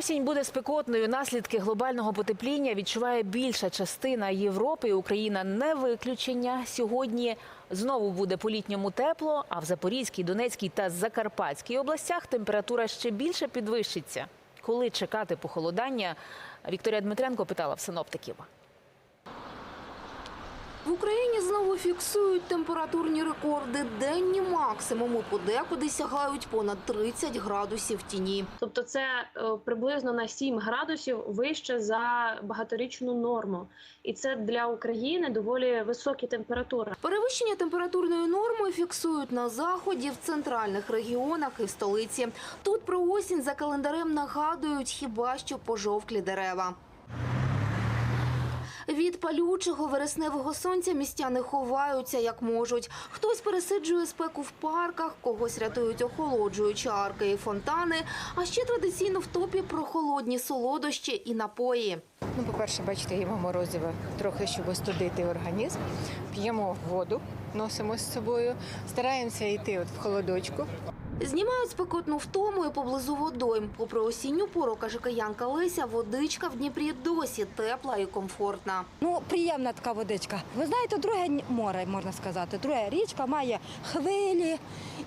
Осінь буде спекотною. Наслідки глобального потепління відчуває більша частина Європи. Україна не виключення. Сьогодні знову буде по-літньому тепло, а в Запорізькій, Донецькій та Закарпатській областях температура ще більше підвищиться. Коли чекати похолодання? Вікторія Дмитренко питала в синоптиків. В Україні знову фіксують температурні рекорди. Денні максимуми подекуди сягають понад 30 градусів в тіні. Тобто це е, приблизно на 7 градусів вище за багаторічну норму, і це для України доволі високі температури. Перевищення температурної норми фіксують на заході, в центральних регіонах і в столиці. Тут про осінь за календарем нагадують хіба що пожовклі дерева. Від палючого вересневого сонця містяни ховаються як можуть. Хтось пересиджує спеку в парках, когось рятують охолоджуючі арки і фонтани. А ще традиційно в топі прохолодні солодощі і напої. Ну, по-перше, бачите, їмо морозиво трохи, щоб остудити організм. П'ємо воду, носимо з собою, стараємося йти от в холодочку. Знімають спекотну втому і поблизу водойм. Попри осінню пору, каже киянка Леся, водичка в Дніпрі досі тепла і комфортна. Ну, приємна така водичка. Ви знаєте, друге море, можна сказати. Друга річка має хвилі.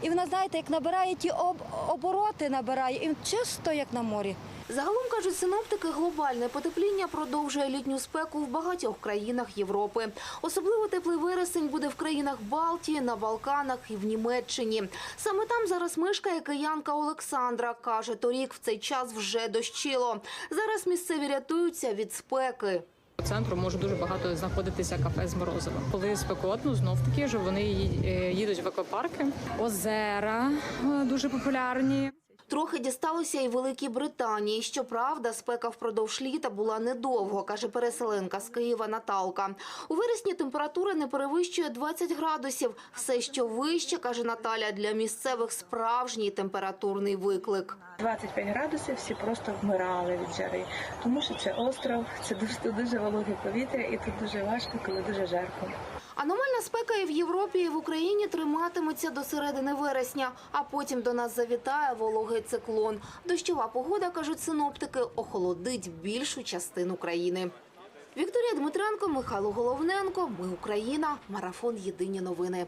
І вона, знаєте, як набирає ті об, обороти, набирає, і чисто як на морі. Загалом кажуть синоптики, глобальне потепління продовжує літню спеку в багатьох країнах Європи. Особливо теплий вересень буде в країнах Балтії, на Балканах і в Німеччині. Саме там зараз мешкає киянка Олександра. каже, торік в цей час вже дощило. Зараз місцеві рятуються від спеки. Центру може дуже багато знаходитися кафе з морозивом. Коли спекотно, знов таки ж вони е, їдуть в екопарки. Озера е, дуже популярні. Трохи дісталося і Великій Британії. Щоправда, спека впродовж літа була недовго, каже переселенка з Києва Наталка. У вересні температура не перевищує 20 градусів. Все, що вище, каже Наталя, для місцевих справжній температурний виклик. 25 градусів всі просто вмирали від жари, тому що це остров, це дуже, дуже вологе повітря, і тут дуже важко, коли дуже жарко. Аномальна спека і в Європі, і в Україні триматиметься до середини вересня, а потім до нас завітає вологий циклон. Дощова погода, кажуть синоптики, охолодить більшу частину країни. Вікторія Дмитренко, Михайло Головненко. Ми Україна. Марафон. Єдині новини.